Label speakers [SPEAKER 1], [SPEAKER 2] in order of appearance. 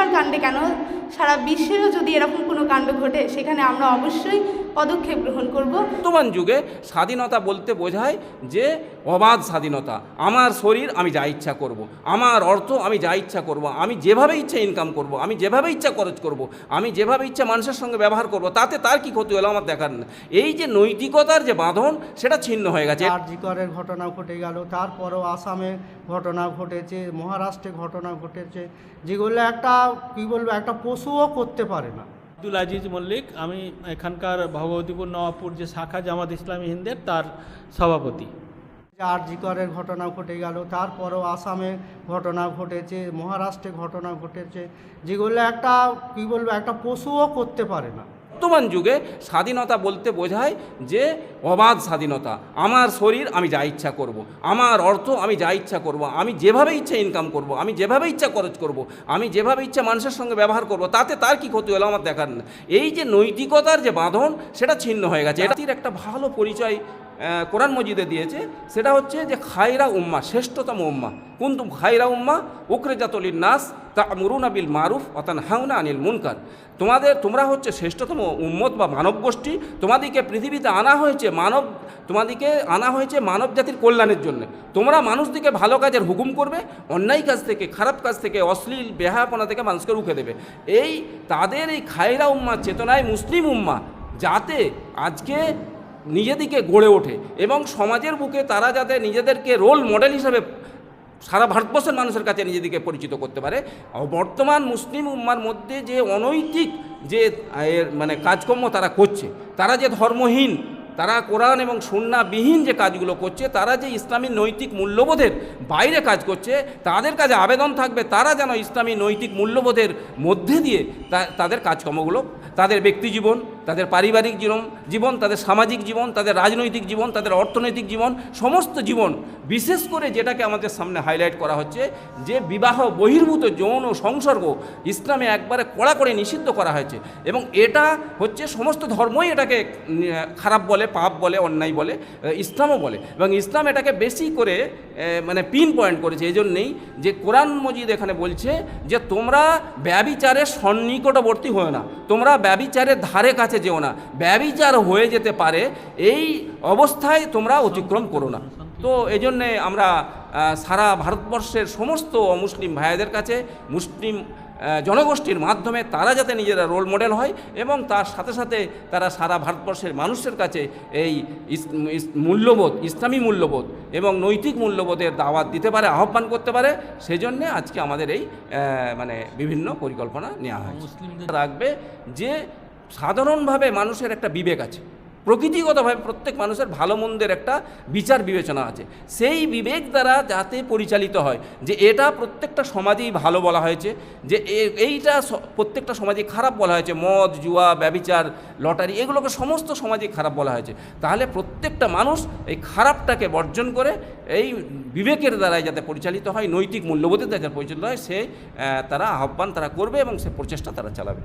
[SPEAKER 1] বিশ্বস্বর কাণ্ডে কেন সারা বিশ্বেরও যদি এরকম কোনো কাণ্ড ঘটে সেখানে আমরা অবশ্যই পদক্ষেপ গ্রহণ করব
[SPEAKER 2] বর্তমান যুগে স্বাধীনতা বলতে বোঝায় যে অবাধ স্বাধীনতা আমার শরীর আমি যা ইচ্ছা করব। আমার অর্থ আমি যা ইচ্ছা করব। আমি যেভাবে ইচ্ছা ইনকাম করব। আমি যেভাবে ইচ্ছা খরচ করব। আমি যেভাবে ইচ্ছা মানুষের সঙ্গে ব্যবহার করব। তাতে তার কি ক্ষতি হলো আমার দেখার না এই যে নৈতিকতার যে বাঁধন সেটা ছিন্ন হয়ে গেছে
[SPEAKER 3] আরজিকরের ঘটনা ঘটে গেল তারপরেও আসামে ঘটনা ঘটেছে মহারাষ্ট্রে ঘটনা ঘটেছে যেগুলো একটা কী বলব একটা পশুও করতে পারে না।
[SPEAKER 4] আব্দুল আজিজ মল্লিক আমি এখানকার ভগবতীপুর নবাবপুর যে শাখা জামাত ইসলামী হিন্দের তার সভাপতি।
[SPEAKER 3] আরজিকরের ঘটনা ঘটে গেল তারপরেও আসামে ঘটনা ঘটেছে মহারাষ্ট্রে ঘটনা ঘটেছে যেগুলো একটা কী বলব একটা পশুও করতে পারে না।
[SPEAKER 2] বর্তমান যুগে স্বাধীনতা বলতে বোঝায় যে অবাধ স্বাধীনতা আমার শরীর আমি যা ইচ্ছা করব। আমার অর্থ আমি যা ইচ্ছা করব। আমি যেভাবে ইচ্ছা ইনকাম করব। আমি যেভাবে ইচ্ছা খরচ করব। আমি যেভাবে ইচ্ছা মানুষের সঙ্গে ব্যবহার করব। তাতে তার কি ক্ষতি হলো আমার দেখার না এই যে নৈতিকতার যে বাঁধন, সেটা ছিন্ন হয়ে গেছে এটার একটা ভালো পরিচয় কোরআন মজিদে দিয়েছে, সেটা হচ্ছে যে খায়রা উম্মা, শ্রেষ্ঠতম উম্মা। কুন্তুম খায়রা উম্মা? উকরে জাতলির নাস তা মুরুনা বিল মারুফ অতান হাউনা আনিল মুনকার। তোমাদের, তোমরা হচ্ছে শ্রেষ্ঠতম উম্মত বা মানব গোষ্ঠী তোমাদেরকে পৃথিবীতে আনা হয়েছে মানব তোমাদেরকে আনা হয়েছে মানব জাতির কল্যাণের জন্য। তোমরা মানুষদিকে ভালো কাজের হুকুম করবে, অন্যায় কাজ থেকে, খারাপ কাজ থেকে, অশ্লীল বেহাপনা থেকে মানুষকে রুখে দেবে। এই, তাদের এই খায়রা উম্মা চেতনায় মুসলিম উম্মা, যাতে আজকে নিজেদিকে গড়ে ওঠে এবং সমাজের বুকে তারা যাতে নিজেদেরকে রোল মডেল হিসাবে সারা ভারতবর্ষের মানুষের কাছে নিজেদেরকে পরিচিত করতে পারে। বর্তমান মুসলিম উম্মার মধ্যে যে অনৈতিক যে মানে কাজকর্ম তারা করছে, তারা যে ধর্মহীন তারা কোরআন এবং সুন্নাবিহীন যে কাজগুলো করছে, তারা যে ইসলামী নৈতিক মূল্যবোধের বাইরে কাজ করছে, তাদের কাছে আবেদন থাকবে, তারা যেন ইসলামী নৈতিক মূল্যবোধের মধ্যে দিয়ে তাদের কাজকর্মগুলো, তাদের ব্যক্তি জীবন, তাদের পারিবারিক জীবন জীবন, তাদের সামাজিক জীবন, তাদের রাজনৈতিক জীবন, তাদের অর্থনৈতিক জীবন, সমস্ত জীবন, বিশেষ করে যেটাকে আমাদের সামনে হাইলাইট করা হচ্ছে, যে বিবাহ বহির্ভূত যৌন সংসর্গ ইসলামে একবারে কড়া করে নিষিদ্ধ করা হয়েছে। এবং এটা হচ্ছে সমস্ত ধর্মই এটাকে খারাপ বলে পাপ বলে, অন্যায় বলে ইসলামও বলে। এবং ইসলাম এটাকে বেশি করে মানে পিন পয়েন্ট করেছে এই জন্যেই যে কোরআন মজিদ এখানে বলছে যে, তোমরা ব্যবিচারের সন্নিকটবর্তী হও না। তোমরা ব্যবিচারের ধারে কাছে যেও না। ব্যবিচার হয়ে যেতে পারে, এই অবস্থায় তোমরা অতিক্রম করো না। তো এই জন্যে আমরা সারা ভারতবর্ষের সমস্ত মুসলিম ভাইদের কাছে, মুসলিম জনগোষ্ঠীর মাধ্যমে তারা যাতে নিজেরা রোল মডেল হয় এবং তার সাথে সাথে তারা সারা ভারতবর্ষের মানুষের কাছে এই মূল্যবোধ ইসলামী মূল্যবোধ এবং নৈতিক মূল্যবোধের দাওয়াত দিতে পারে আহ্বান করতে পারে সেজন্যে আজকে আমাদের এই মানে বিভিন্ন পরিকল্পনা নেওয়া হয় রাখবে যে সাধারণভাবে মানুষের একটা বিবেক আছে। প্রকৃতিগতভাবে প্রত্যেক মানুষের ভালো মন্দের একটা বিচার বিবেচনা আছে। সেই বিবেক দ্বারা যাতে পরিচালিত হয় যে এটা প্রত্যেকটা সমাজেই ভালো বলা হয়েছে, যে এইটা প্রত্যেকটা সমাজে খারাপ বলা হয়েছে, মদ, জুয়া, ব্যবিচার, লটারি এগুলোকে সমস্ত সমাজে খারাপ বলা হয়েছে। তাহলে প্রত্যেকটা মানুষ এই খারাপটাকে বর্জন করে এই বিবেকের দ্বারাই যাতে পরিচালিত হয়, নৈতিক মূল্যবোধের দ্বারা যাতে পরিচালিত হয়, সে তারা আহ্বান তারা করবে এবং সে প্রচেষ্টা তারা চালাবে।